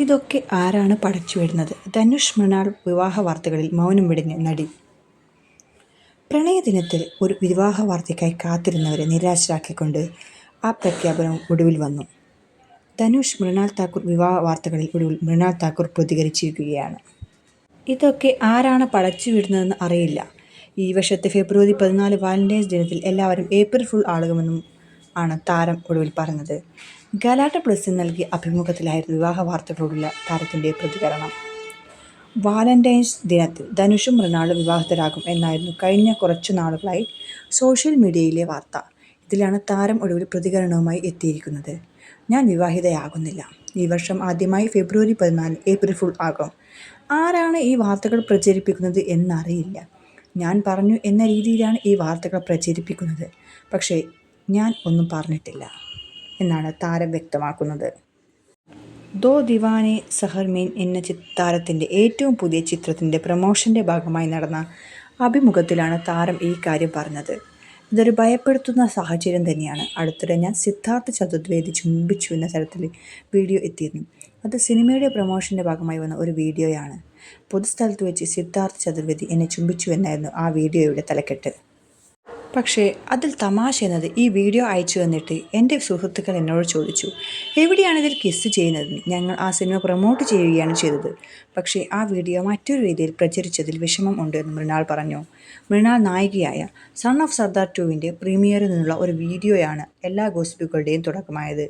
ഇതൊക്കെ ആരാണ് പടച്ചു പടച്ചുവിടുന്നത് ധനുഷ് മൃണാൾ വിവാഹ വാർത്തകളിൽ മൗനം വെടിഞ്ഞ നടി. പ്രണയദിനത്തിൽ ഒരു വിവാഹ വാർത്തയ്ക്കായി കാത്തിരുന്നവരെ നിരാശരാക്കിക്കൊണ്ട് ആ പ്രഖ്യാപനം ഒടുവിൽ വന്നു. ധനുഷ് മൃണാൾ താക്കൂർ വിവാഹ വാർത്തകളിൽ ഒടുവിൽ മൃണാൾ താക്കൂർ പ്രതികരിച്ചിരിക്കുകയാണ്. ഇതൊക്കെ ആരാണ് പടച്ചു വിടുന്നതെന്ന് അറിയില്ല. ഈ വർഷത്തെ ഫെബ്രുവരി പതിനാല് വാലന്റൈൻസ് ദിനത്തിൽ എല്ലാവരും ഏപ്രിൽ ഫുൾ ആളുകമെന്നും ആണ് താരം ഒടുവിൽ പറഞ്ഞത്. ഗലാട്ട പ്ലസിന് നൽകിയ അഭിമുഖത്തിലായിരുന്നു വിവാഹ വാർത്തകളോടുള്ള താരത്തിന്റെ പ്രതികരണം. വാലന്റൈൻസ് ദിനത്തിൽ ധനുഷും മൃണാളും വിവാഹിതരാകും എന്നായിരുന്നു കഴിഞ്ഞ കുറച്ചു നാളുകളായി സോഷ്യൽ മീഡിയയിലെ വാർത്ത. ഇതിലാണ് താരം ഒടുവിൽ പ്രതികരണവുമായി എത്തിയിരിക്കുന്നത്. ഞാൻ വിവാഹിതയാകുന്നില്ല. ഈ വർഷം ആദ്യമായി ഫെബ്രുവരി പതിനാല് ഏപ്രിൽ ഫുൾ ആകും. ആരാണ് ഈ വാർത്തകൾ പ്രചരിപ്പിക്കുന്നത് എന്നറിയില്ല. ഞാൻ പറഞ്ഞു എന്ന രീതിയിലാണ് ഈ വാർത്തകൾ പ്രചരിപ്പിക്കുന്നത്. പക്ഷേ ഞാൻ ഒന്നും പറഞ്ഞിട്ടില്ല. എന്നാണ് താരം വ്യക്തമാക്കുന്നത്. ദോ ദിവാനെ സഹർമീൻ എന്ന താരത്തിന്റെ ഏറ്റവും പുതിയ ചിത്രത്തിന്റെ പ്രമോഷന്റെ ഭാഗമായി നടന്ന അഭിമുഖത്തിലാണ് താരം ഈ കാര്യം പറഞ്ഞത്. ഇതൊരു ഭയപ്പെടുത്തുന്ന സാഹചര്യം തന്നെയാണ്. അടുത്തിടെ ഞാൻ സിദ്ധാർത്ഥ ചതുർവേദി ചുംബിച്ചു എന്ന തരത്തിൽ വീഡിയോ എത്തിയിരുന്നു. അത് സിനിമയുടെ പ്രൊമോഷന്റെ ഭാഗമായി വന്ന ഒരു വീഡിയോയാണ്. പൊതുസ്ഥലത്ത് വെച്ച് സിദ്ധാർത്ഥ് ചതുർവേദി എന്നെ ചുംബിച്ചു എന്നായിരുന്നു ആ വീഡിയോയുടെ തലക്കെട്ട്. പക്ഷേ അതിൽ തമാശ എന്നത് ഈ വീഡിയോ അയച്ചു തന്നിട്ട് എന്റെ സുഹൃത്തുക്കൾ എന്നോട് ചോദിച്ചു എവിടെയാണ് ഇതിൽ കിസ് ചെയ്യുന്നത് ഞങ്ങൾ ആ സിനിമ പ്രൊമോട്ട് ചെയ്യുകയാണ് ചെയ്തത്. പക്ഷേ ആ വീഡിയോ മറ്റൊരു രീതിയിൽ പ്രചരിച്ചതിൽ വിഷമം ഉണ്ട് എന്ന് മൃണാൾ പറഞ്ഞു. മൃണാൾ നായികയായ സൺ ഓഫ് സർദാർ ടുവിന്റെ പ്രീമിയറിൽ നിന്നുള്ള ഒരു വീഡിയോയാണ് എല്ലാ ഗോസിപ്പുകളുടെയും തുടക്കമായത്.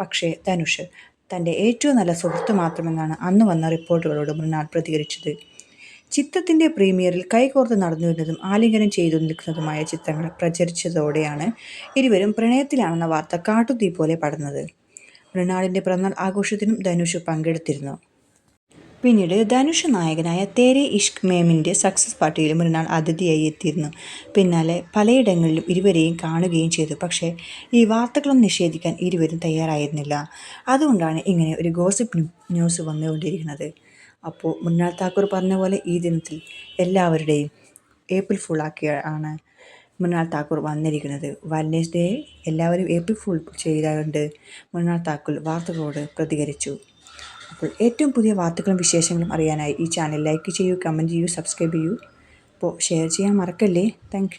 പക്ഷേ ധനുഷ് തന്റെ ഏറ്റവും നല്ല സുഹൃത്ത് മാത്രമെന്നാണ് അന്ന് വന്ന റിപ്പോർട്ടുകളോട് മൃണാൾ പ്രതികരിച്ചത്. ചിത്രത്തിന്റെ പ്രീമിയറിൽ കൈകോർത്ത് നടന്നു നടന്നുവരുന്നതും ആലിംഗനം ചെയ്തു നിൽക്കുന്നതുമായ ചിത്രങ്ങൾ പ്രചരിച്ചതോടെയാണ് ഇരുവരും പ്രണയത്തിലാണെന്ന വാർത്ത കാട്ടുതീ പോലെ പടർന്നത്. മൃണാളിന്റെ പിറന്നാൾ ആഘോഷത്തിനും ധനുഷ് പങ്കെടുത്തിരുന്നു. പിന്നീട് ധനുഷ് നായകനായ തേരെ ഇഷ്ക് മേമിന്റെ സക്സസ് പാർട്ടിയിൽ മൃണാൾ അതിഥിയായി എത്തിയിരുന്നു. പിന്നാലെ പലയിടങ്ങളിലും ഇരുവരെയും കാണുകയും ചെയ്തു. പക്ഷേ ഈ വാർത്തകളും നിഷേധിക്കാൻ ഇരുവരും തയ്യാറായിരുന്നില്ല. അതുകൊണ്ടാണ് ഇങ്ങനെ ഒരു ഗോസിപ്പ് ന്യൂസ് വന്നുകൊണ്ടിരിക്കുന്നത്. അപ്പോൾ മുന്നാൾ താക്കൂർ പറഞ്ഞ പോലെ ഈ ദിനത്തിൽ എല്ലാവരുടെയും ഏപ്രിൽ ഫുള്ളാക്കിയാണ് മുന്നാൾ താക്കൂർ വന്നിരിക്കുന്നത്. വാലന്റൈൻസ് ഡേ എല്ലാവരും ഏപ്രിൽ ഫുൾ ചെയ്തുകൊണ്ട് മുന്നാൾ താക്കൂർ വാർത്തകളോട് പ്രതികരിച്ചു. അപ്പോൾ ഏറ്റവും പുതിയ വാർത്തകളും വിശേഷങ്ങളും അറിയാനായി ഈ ചാനൽ ലൈക്ക് ചെയ്യൂ കമന്റ് ചെയ്യൂ സബ്സ്ക്രൈബ് ചെയ്യൂ. അപ്പോൾ ഷെയർ ചെയ്യാൻ മറക്കല്ലേ? താങ്ക്